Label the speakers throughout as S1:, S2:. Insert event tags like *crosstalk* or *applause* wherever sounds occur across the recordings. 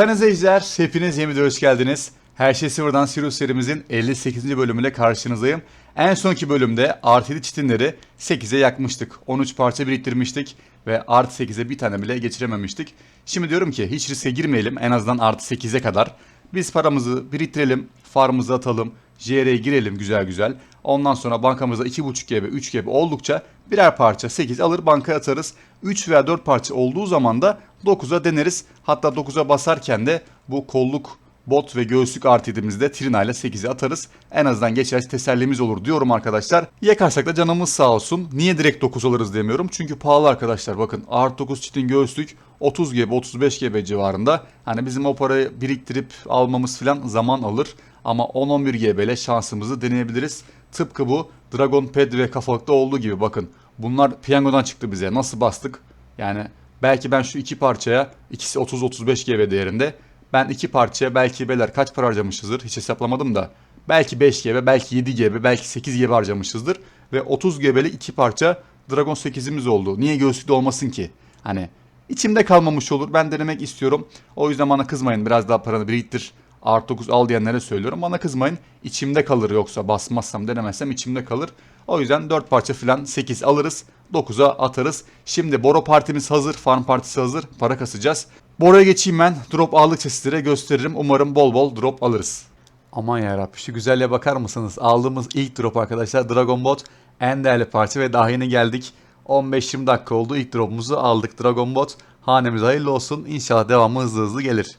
S1: Sayın izleyiciler, hepiniz yeni hoş geldiniz. Her şey sıfırdan Sirius serimizin 58. bölümüyle karşınızdayım. En sonki bölümde artı 7 çitinleri 8'e yakmıştık. 13 parça biriktirmiştik ve artı 8'e bir tane bile geçirememiştik. Şimdi diyorum ki hiç riske girmeyelim en azından artı 8'e kadar. Biz paramızı biriktirelim, farmımızı atalım, JR'ye girelim güzel güzel. Ondan sonra bankamızda 2.5 GB, 3 GB oldukça birer parça 8 alır bankaya atarız. 3 veya 4 parça olduğu zaman da 9'a deneriz. Hatta 9'a basarken de bu kolluk, bot ve göğüslük artıdığımızda Trina ile 8'e atarız. En azından geçerse tesellimiz olur diyorum arkadaşlar. Yakarsak da canımız sağ olsun. Niye direkt 9 alırız demiyorum. Çünkü pahalı arkadaşlar. Bakın artı 9 çitin göğüslük 30 GB 35 GB civarında. Hani bizim o parayı biriktirip almamız falan zaman alır. Ama 10-11 GB ile şansımızı deneyebiliriz. Tıpkı bu Dragon Pad ve kafalıkta olduğu gibi bakın. Bunlar piyangodan çıktı bize. Nasıl bastık? Yani belki ben şu iki parçaya ikisi 30-35 GB değerinde. Ben iki parçaya belki beler kaç para harcamışızdır hiç hesaplamadım da. Belki 5 GB, belki 7 GB, belki 8 GB harcamışızdır. Ve 30 GB'lik iki parça Dragon 8'imiz oldu. Niye göğüslükte olmasın ki? Hani içimde kalmamış olur. Ben denemek istiyorum. O yüzden bana kızmayın. Biraz daha paranı biriktir. Artı 9 al diyenlere söylüyorum. Bana kızmayın. İçimde kalır yoksa basmazsam denemezsem içimde kalır. O yüzden 4 parça falan 8 alırız. 9'a atarız. Şimdi Boro partimiz hazır. Farm partisi hazır. Para kasacağız. Boro'ya geçeyim ben. Drop aldıkça sizlere gösteririm. Umarım bol bol drop alırız. Aman yarabbi şu güzelliğe bakar mısınız? Aldığımız ilk drop arkadaşlar Dragon Bot en değerli parça ve daha yeni geldik. 15-20 dakika oldu ilk dropumuzu aldık Dragon Bot. Hanemize hayırlı olsun. İnşallah devamı hızlı hızlı gelir.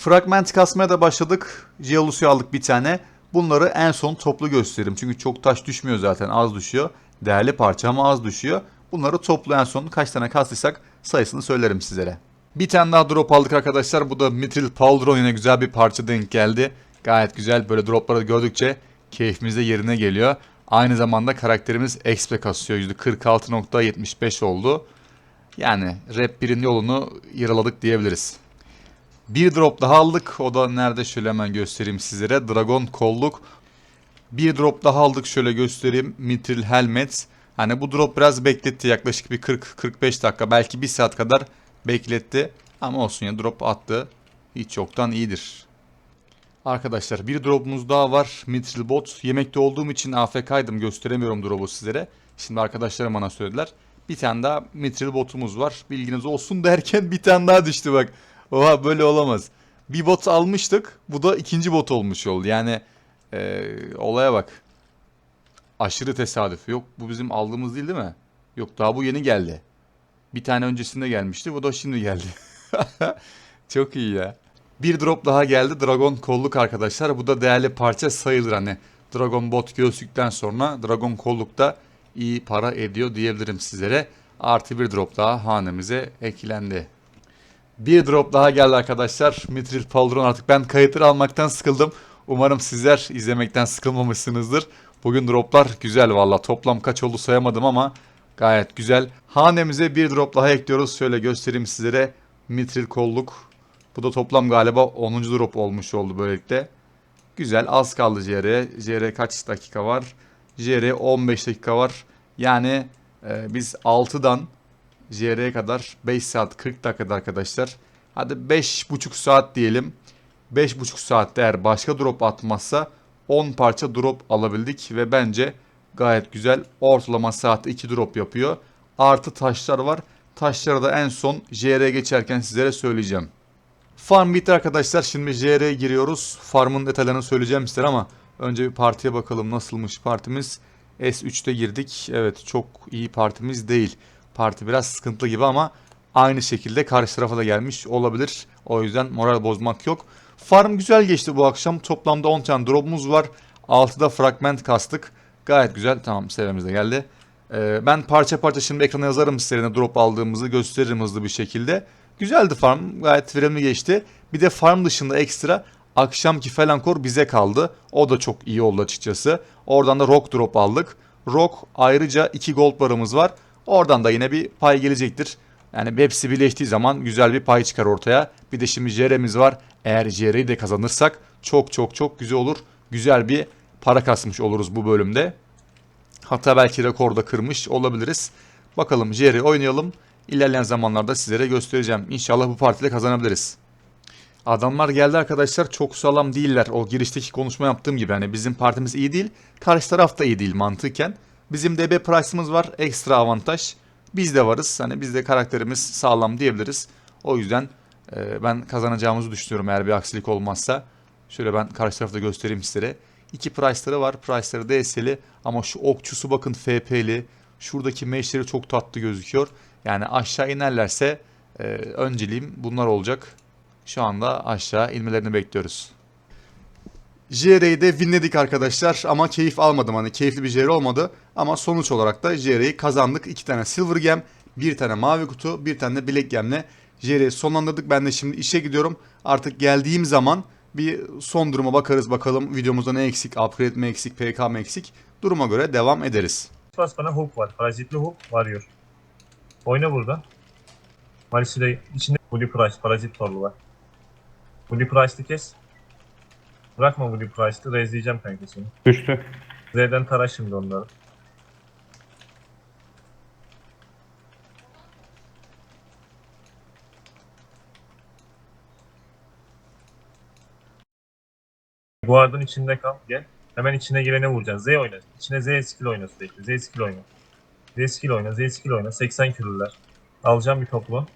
S1: Fragment kasmaya da başladık. Geolusu'yu aldık bir tane. Bunları en son toplu gösteririm. Çünkü çok taş düşmüyor zaten az düşüyor. Değerli parça ama az düşüyor. Bunları toplu en son kaç tane kastıysak sayısını söylerim sizlere. Bir tane daha drop aldık arkadaşlar. Bu da Mithril Pauldron yine güzel bir parça denk geldi. Gayet güzel böyle dropları gördükçe keyfimiz de yerine geliyor. Aynı zamanda karakterimiz XP kasıyor. %46.75 oldu. Yani rap 1'in yolunu yaraladık diyebiliriz. Bir drop daha aldık. O da nerede şöyle hemen göstereyim sizlere. Dragon kolluk. Bir drop daha aldık şöyle göstereyim. Mithril helmet. Hani bu drop biraz bekletti. Yaklaşık bir 40-45 dakika belki bir saat kadar bekletti. Ama olsun ya drop attı. Hiç yoktan iyidir. Arkadaşlar bir drop'umuz daha var. Mithril bot. Yemekte olduğum için AFK'ydım. Gösteremiyorum drop'u sizlere. Şimdi arkadaşlarım bana söylediler. Bir tane daha Mithril botumuz var. Bilginiz olsun derken bir tane daha düştü bak. Oha böyle olamaz. Bir bot almıştık. Bu da ikinci bot olmuş oldu. Yani eee, olaya bak. Aşırı tesadüf. Yok bu bizim aldığımız değil değil mi? Yok daha bu yeni geldi. Bir tane öncesinde gelmişti. Bu da şimdi geldi. *laughs* Çok iyi ya. Bir drop daha geldi. Dragon kolluk arkadaşlar. Bu da değerli parça sayılır hani. Dragon bot göğüslükten sonra Dragon kollukta iyi para ediyor diyebilirim sizlere. Artı bir drop daha hanemize eklendi. Bir drop daha geldi arkadaşlar. Mithril Pauldron artık ben kayıtları almaktan sıkıldım. Umarım sizler izlemekten sıkılmamışsınızdır. Bugün droplar güzel valla. Toplam kaç oldu sayamadım ama gayet güzel. Hanemize bir drop daha ekliyoruz. Şöyle göstereyim sizlere. Mithril kolluk. Bu da toplam galiba 10. drop olmuş oldu böylelikle. Güzel az kaldı JR'ye. JR kaç dakika var? JR 15 dakika var. Yani e, biz 6'dan JR'ye kadar 5 saat 40 dakikada arkadaşlar. Hadi 5,5 saat diyelim. 5,5 saatte eğer başka drop atmazsa 10 parça drop alabildik ve bence gayet güzel. Ortalama saatte 2 drop yapıyor. Artı taşlar var. Taşları da en son JR'ye geçerken sizlere söyleyeceğim. Farm bitti arkadaşlar. Şimdi JR'ye giriyoruz. Farmın detaylarını söyleyeceğim sizlere ama önce bir partiye bakalım nasılmış partimiz. S3'te girdik. Evet çok iyi partimiz değil. Parti biraz sıkıntılı gibi ama aynı şekilde karşı tarafa da gelmiş olabilir. O yüzden moral bozmak yok. Farm güzel geçti bu akşam. Toplamda 10 tane drop'umuz var. 6'da fragment kastık. Gayet güzel. Tamam sevemiz de geldi. Ee, ben parça parça şimdi ekrana yazarım sizlere ne drop aldığımızı gösteririm hızlı bir şekilde. Güzeldi farm. Gayet verimli geçti. Bir de farm dışında ekstra akşamki Felankor bize kaldı. O da çok iyi oldu açıkçası. Oradan da Rock Drop aldık. Rock ayrıca 2 gold barımız var. Oradan da yine bir pay gelecektir. Yani hepsi birleştiği zaman güzel bir pay çıkar ortaya. Bir de şimdi JR'miz var. Eğer JR'yi de kazanırsak çok çok çok güzel olur. Güzel bir para kasmış oluruz bu bölümde. Hatta belki rekor da kırmış olabiliriz. Bakalım JR oynayalım. İlerleyen zamanlarda sizlere göstereceğim. İnşallah bu partide kazanabiliriz. Adamlar geldi arkadaşlar çok sağlam değiller. O girişteki konuşma yaptığım gibi hani bizim partimiz iyi değil. Karşı taraf da iyi değil mantıken. Bizim DB price'ımız var ekstra avantaj. Biz de varız. Hani biz de karakterimiz sağlam diyebiliriz. O yüzden e, ben kazanacağımızı düşünüyorum eğer bir aksilik olmazsa. Şöyle ben karşı tarafta göstereyim sizlere. İki price'ları var. Price'ları DS'li ama şu okçusu bakın FP'li. Şuradaki meşleri çok tatlı gözüküyor. Yani aşağı inerlerse e, önceliğim bunlar olacak. Şu anda aşağı inmelerini bekliyoruz. JR'yi de winledik arkadaşlar ama keyif almadım hani keyifli bir JR olmadı ama sonuç olarak da JR'yi kazandık. İki tane Silver Gem, bir tane mavi kutu, bir tane de Black Gem'le JR'yi sonlandırdık. Ben de şimdi işe gidiyorum. Artık geldiğim zaman bir son duruma bakarız bakalım videomuzda ne eksik, upgrade mi eksik, PK mı eksik duruma göre devam ederiz.
S2: Bas bana hook var. Parazitli hook varıyor. Oyna burada. Malisi de içinde Bully Price, parazit torlu var. Bully Price'lı kes. Bırakma Bully Price'lı, rezleyeceğim kanka seni.
S3: Düştü.
S2: Z'den tara şimdi onları. Guard'ın içinde kal, gel. Hemen içine girene vuracaksın. Z oyna. İçine Z skill oyna sürekli. Z skill oyna. Z skill oyna, Z skill oyna. 80 kürüller. Alacağım bir toplu.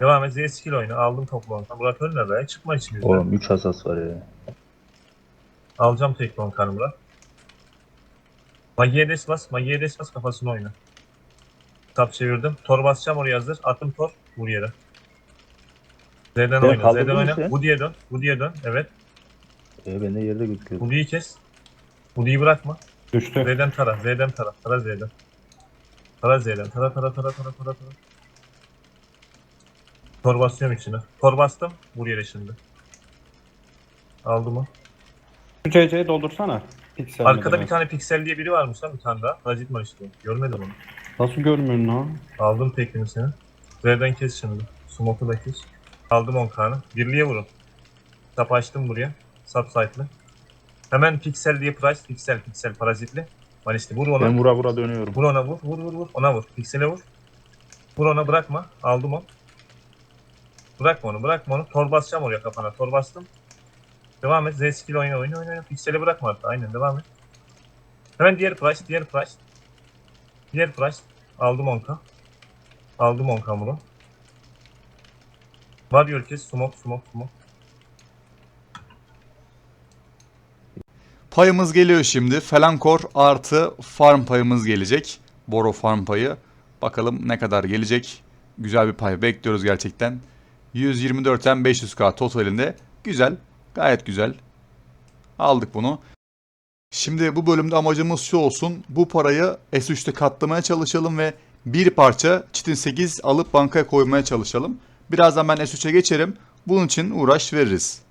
S2: Devam et. Z skill oyna. Aldım toplu. Murat ölme be. Çıkma içimizden.
S4: Oğlum 3 asas var ya.
S2: Alacağım tek on kanımla. Magiye des bas. Magiye des bas kafasını oyna. Tap çevirdim. Tor basacağım oraya hazır. Attım tor. Vur yere. Z'den
S4: Ben
S2: oyna. Z'den oyna.
S4: sen?
S2: Budi'ye dön. Budi'ye dön. Evet.
S4: E ben de yerde gözüküyor.
S2: Budi'yi kes. Budi'yi bırakma.
S3: Düştü.
S2: Z'den tara. Z'den tara. Tara Z'den. Tara Z'den. Tara tara tara tara tara tara. Tor basıyorum içine. Tor bastım. Vur yere şimdi. Aldı mı?
S3: Şu CC'yi doldursana. Piksel
S2: Arkada bir tane piksel diye biri varmış lan bir tane daha. Parazit var işte. Görmedim onu.
S3: Nasıl görmüyorsun lan?
S2: Aldım teklini seni. Z'den kes şimdi. Smoke'u da kes. Aldım 10 kanı. Birliğe vurun. Tap açtım buraya. Subsite'lı. Hemen piksel diye price. Piksel piksel parazitli. Malisti vur ona.
S4: Ben vura vura dönüyorum.
S2: Vur ona vur. Vur vur vur. Ona vur. Piksele vur. Vur ona bırakma. Aldım onu. Bırakma onu bırakma onu. Tor basacağım oraya kafana. Tor bastım. Devam et. Z skill oyna oyna oyna. oyna. Piksele bırakma hatta. Aynen devam et. Hemen diğer price. Diğer price. Diğer price. Aldım 10k. Aldım 10k bunu. Var kes. Smoke smoke smoke.
S1: Payımız geliyor şimdi. Felankor artı farm payımız gelecek. Boro farm payı. Bakalım ne kadar gelecek. Güzel bir pay bekliyoruz gerçekten. 124'ten 500k totalinde. Güzel. Gayet güzel. Aldık bunu. Şimdi bu bölümde amacımız şu olsun. Bu parayı S3'te katlamaya çalışalım ve bir parça Çitin 8 alıp bankaya koymaya çalışalım. Birazdan ben S3'e geçerim. Bunun için uğraş veririz.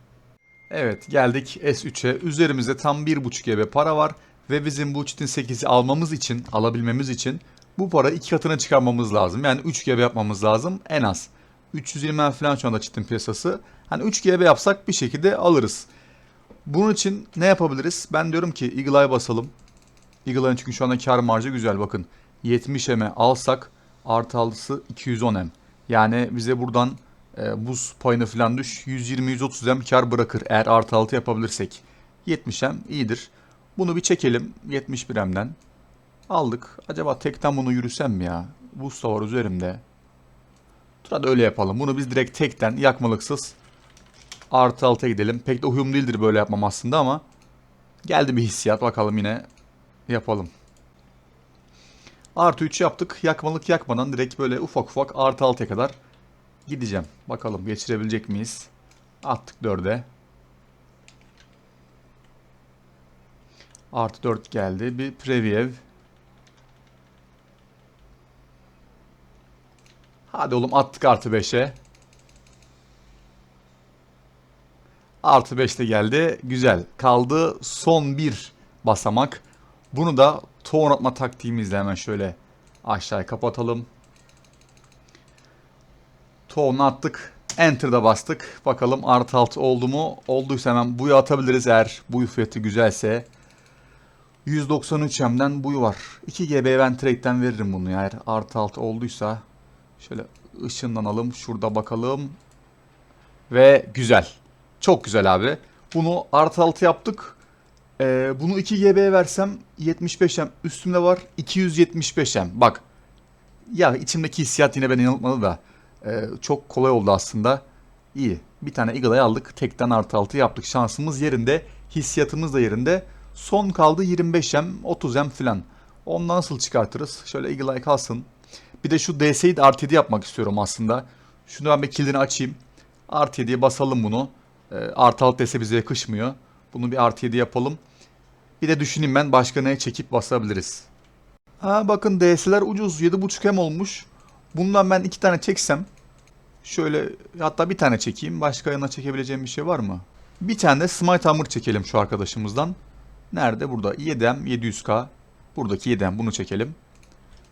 S1: Evet geldik S3'e. Üzerimizde tam 1.5 GB para var. Ve bizim bu Çitin 8'i almamız için, alabilmemiz için bu para iki katına çıkarmamız lazım. Yani 3 GB yapmamız lazım en az. 320 M falan şu anda Çitin piyasası. Hani 3 GB yapsak bir şekilde alırız. Bunun için ne yapabiliriz? Ben diyorum ki Eagle Eye basalım. Eagle Eye'ın çünkü şu anda kar marjı güzel bakın. 70 M'e alsak artı altısı 210 M. Yani bize buradan e, buz payını falan düş 120-130 M kar bırakır eğer artı altı yapabilirsek. 70 M iyidir. Bunu bir çekelim 71 M'den. Aldık. Acaba tekten bunu yürüsem mi ya? Buz da var üzerimde. Dur hadi öyle yapalım. Bunu biz direkt tekten yakmalıksız artı alta gidelim. Pek de uyum değildir böyle yapmam aslında ama geldi bir hissiyat. Bakalım yine yapalım. Artı 3 yaptık. Yakmalık yakmadan direkt böyle ufak ufak artı altıya kadar gideceğim. Bakalım geçirebilecek miyiz? Attık 4'e. Artı 4 geldi. Bir preview. Hadi oğlum attık artı 5'e. Artı 5 de geldi. Güzel. Kaldı son bir basamak. Bunu da tohum atma taktiğimizle hemen şöyle aşağıya kapatalım. Tohumunu attık. Enter'da bastık. Bakalım artı 6 oldu mu? Olduysa hemen buyu atabiliriz eğer buyu fiyatı güzelse. 193 M'den buyu var. 2 GB ben trade'den veririm bunu. Eğer artı 6 olduysa. Şöyle ışınlanalım. Şurada bakalım. Ve güzel. Çok güzel abi. Bunu artı 6 yaptık. Ee, bunu 2 GB'ye versem 75M. Üstümde var 275M. Bak. Ya içimdeki hissiyat yine beni yanıltmadı da. Ee, çok kolay oldu aslında. İyi. Bir tane Eagle'ı aldık. Tekten artı 6 yaptık. Şansımız yerinde. Hissiyatımız da yerinde. Son kaldı 25M, 30M falan. Ondan nasıl çıkartırız? Şöyle Eagle kalsın. Bir de şu DS'yi de artı 7 yapmak istiyorum aslında. Şunu ben bir kilidini açayım. Artı 7'ye basalım bunu. Ee, artı alt DS bize yakışmıyor. Bunu bir artı 7 yapalım. Bir de düşüneyim ben başka neye çekip basabiliriz. Ha bakın DS'ler ucuz. 7.5 hem olmuş. Bundan ben iki tane çeksem. Şöyle hatta bir tane çekeyim. Başka yanına çekebileceğim bir şey var mı? Bir tane de Smite Hammer çekelim şu arkadaşımızdan. Nerede? Burada. 7M 700K. Buradaki 7M bunu çekelim.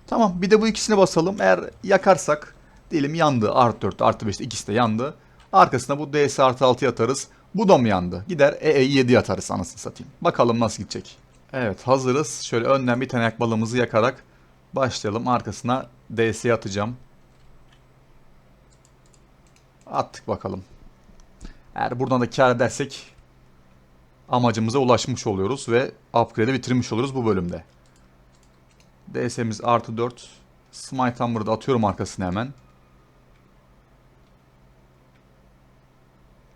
S1: Tamam bir de bu ikisini basalım. Eğer yakarsak diyelim yandı. Artı 4 artı 5 ikisi de yandı. Arkasına bu DS artı 6 atarız. Bu da mı yandı? Gider EE 7 atarız anasını satayım. Bakalım nasıl gidecek. Evet hazırız. Şöyle önden bir tane yak yakarak başlayalım. Arkasına DS'ye atacağım. Attık bakalım. Eğer buradan da kar edersek amacımıza ulaşmış oluyoruz ve upgrade'i bitirmiş oluruz bu bölümde. DS'miz artı 4. Smite Hammer'ı da atıyorum arkasına hemen.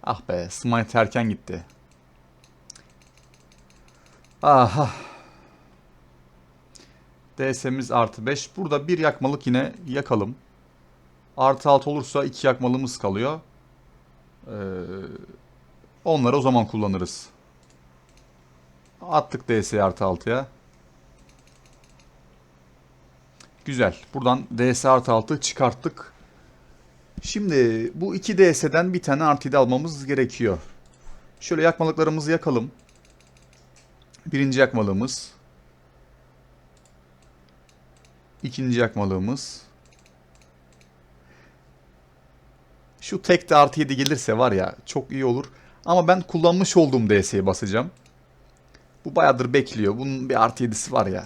S1: Ah be Smite erken gitti. Aha. DS'miz artı 5. Burada bir yakmalık yine yakalım. Artı 6 olursa iki yakmalımız kalıyor. Ee, onları o zaman kullanırız. Attık DS artı 6'ya. Güzel. Buradan DS artı 6 çıkarttık. Şimdi bu iki DS'den bir tane artı 7 almamız gerekiyor. Şöyle yakmalıklarımızı yakalım. Birinci yakmalığımız. İkinci yakmalığımız. Şu tek de artı 7 gelirse var ya çok iyi olur. Ama ben kullanmış olduğum DS'ye basacağım. Bu bayağıdır bekliyor. Bunun bir artı 7'si var ya.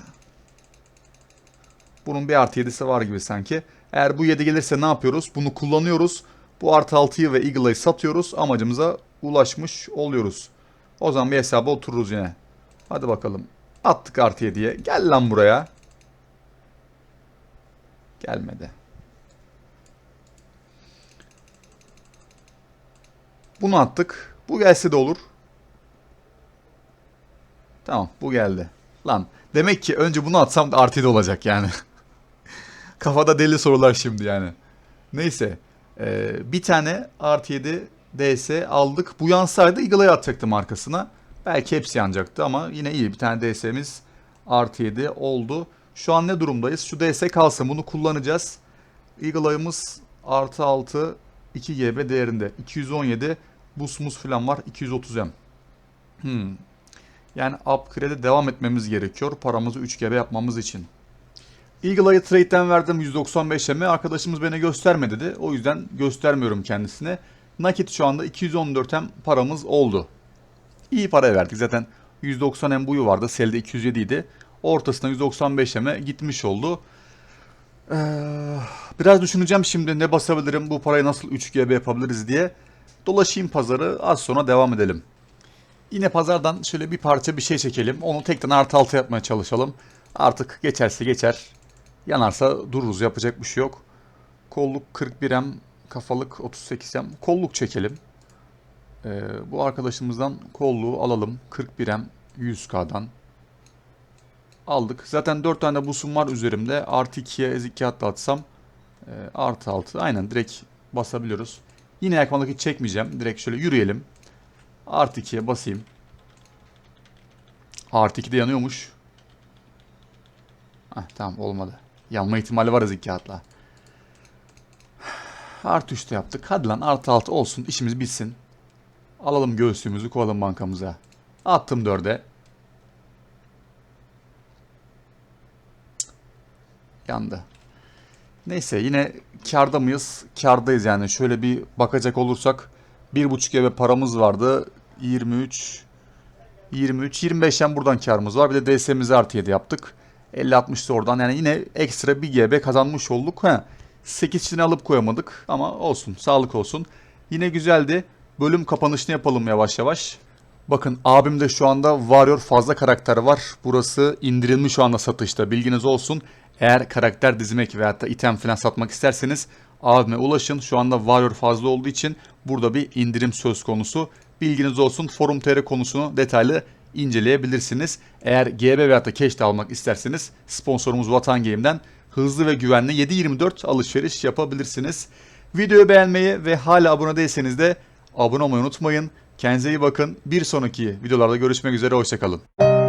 S1: Bunun bir artı 7'si var gibi sanki. Eğer bu 7 gelirse ne yapıyoruz? Bunu kullanıyoruz. Bu artı 6'yı ve Eagle'ı satıyoruz. Amacımıza ulaşmış oluyoruz. O zaman bir hesaba otururuz yine. Hadi bakalım. Attık artı 7'ye. Gel lan buraya. Gelmedi. Bunu attık. Bu gelse de olur. Tamam bu geldi. Lan demek ki önce bunu atsam da artı 7 olacak yani. *laughs* Kafada deli sorular şimdi yani. Neyse. Ee, bir tane artı 7 DS aldık. Bu yansaydı Eagle'ı atacaktım arkasına. Belki hepsi yanacaktı ama yine iyi. Bir tane DS'miz artı 7 oldu. Şu an ne durumdayız? Şu DS kalsın bunu kullanacağız. Eagle ayımız artı 6 2 GB değerinde. 217 busmuz falan var. 230M. Hmm. Yani upgrade'e devam etmemiz gerekiyor. Paramızı 3 GB yapmamız için. Eagle Eye'ı trade'den verdim 195'e Arkadaşımız beni gösterme dedi. O yüzden göstermiyorum kendisine. Nakit şu anda 214M paramız oldu. İyi para verdik. Zaten 190M buyu vardı. Selde 207 idi. Ortasına 195M'e gitmiş oldu. Ee, biraz düşüneceğim şimdi ne basabilirim, bu parayı nasıl 3 GB yapabiliriz diye. Dolaşayım pazarı, az sonra devam edelim. Yine pazardan şöyle bir parça bir şey çekelim. Onu tekten artı altı yapmaya çalışalım. Artık geçerse geçer. Yanarsa dururuz. Yapacak bir şey yok. Kolluk 41M, kafalık 38M. Kolluk çekelim. Ee, bu arkadaşımızdan kolluğu alalım. 41M 100K'dan. Aldık. Zaten 4 tane busum var üzerimde. Artı 2'ye ez 2 hatta atsam. E, artı 6. Aynen direkt basabiliyoruz. Yine yakmalık hiç çekmeyeceğim. Direkt şöyle yürüyelim. Artı 2'ye basayım. Artı 2'de yanıyormuş. Heh, tamam olmadı. Yanma ihtimali var az iki hatla. Artı 3'te yaptık. Hadi lan artı 6 olsun. işimiz bitsin. Alalım göğsümüzü koyalım bankamıza. Attım 4'e. Yandı. Neyse yine karda mıyız? Kardayız yani. Şöyle bir bakacak olursak 1.5 GB paramız vardı. 23 23 25'ten buradan karımız var. Bir de DS'mizi artı 7 yaptık. 50-60 da oradan yani yine ekstra 1 GB kazanmış olduk. Ha, 8 için alıp koyamadık ama olsun sağlık olsun. yine güzeldi. Bölüm kapanışını yapalım yavaş yavaş. Bakın abimde şu anda Warrior fazla karakter var. Burası indirilmiş şu anda satışta. Bilginiz olsun. Eğer karakter dizmek veyahut da item falan satmak isterseniz abime ulaşın. Şu anda Warrior fazla olduğu için burada bir indirim söz konusu. Bilginiz olsun. Forum TR konusunu detaylı inceleyebilirsiniz. Eğer GB veyahut da cash de almak isterseniz sponsorumuz Vatan Game'den hızlı ve güvenli 7.24 alışveriş yapabilirsiniz. Videoyu beğenmeyi ve hala abone değilseniz de abone olmayı unutmayın. Kendinize iyi bakın. Bir sonraki videolarda görüşmek üzere. Hoşçakalın.